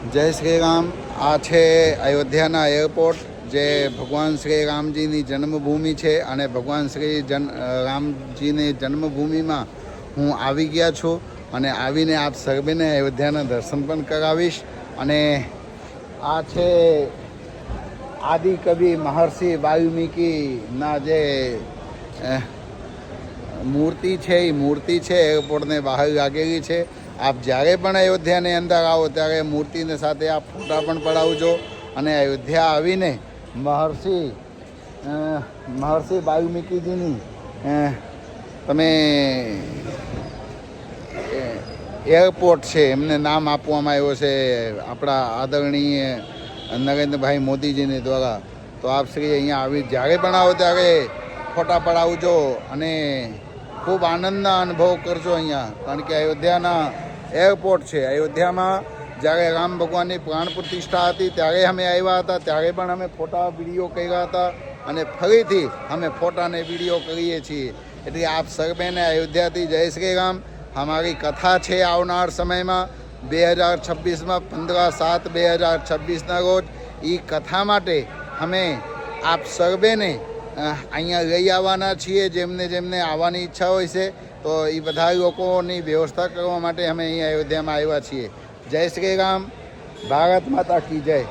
જય શ્રી રામ. આ છે અયોધ્યાના એરપોર્ટ, જે ભગવાન શ્રી રામજીની જન્મભૂમિ છે અને ભગવાન શ્રી જન રામજીની જન્મભૂમિમાં હું આવી ગયા છું અને આવીને આપ સર્વેને અયોધ્યાના દર્શન પણ કરાવીશ. અને આ છે આદિકવિ મહર્ષિ વાલ્મીકીના જે મૂર્તિ છે, એ મૂર્તિ છે, એરપોર્ટને બહાર લાગેલી છે. આપ જ્યારે પણ અયોધ્યાની અંદર આવો ત્યારે મૂર્તિને સાથે આપ ફોટા પણ પડાવજો અને અયોધ્યા આવીને મહર્ષિ મહર્ષિ વાલ્મીકીજીની તમે એરપોર્ટ છે, એમને નામ આપવામાં આવ્યો છે આપણા આદરણીય નરેન્દ્રભાઈ મોદીજીની દ્વારા. તો આપ શ્રી અહીંયા આવી, જ્યારે પણ આવો ત્યારે ફોટા પડાવજો અને ખૂબ આનંદના અનુભવ કરજો અહીંયા. કારણ કે અયોધ્યાના એરપોર્ટ છે. અયોધ્યામાં જ્યારે રામ ભગવાનની પ્રાણ પ્રતિષ્ઠા હતી, ત્યારે અમે આવ્યા હતા. ત્યારે પણ અમે ફોટા, વીડિયો કર્યા હતા અને ફરીથી અમે ફોટાને વીડિયો કરીએ છીએ. એટલે આપ સર્વેને અયોધ્યાથી જય શ્રી રામ. અમારી કથા છે આવનાર સમયમાં. બે હજાર છવ્વીસમાં પંદર સાત બે હજાર છવ્વીસના રોજ. એ કથા માટે અમે આપ સર્વેને અહીંયા લઈ આવવાના છીએ. જેમને જેમને આવવાની ઈચ્છા હોય છે તો એ બધા લોકોની વ્યવસ્થા કરવા માટે અમે અહીં અયોધ્યામાં આવ્યા છીએ. જય શ્રી રામ. ભારત માતા કી જય.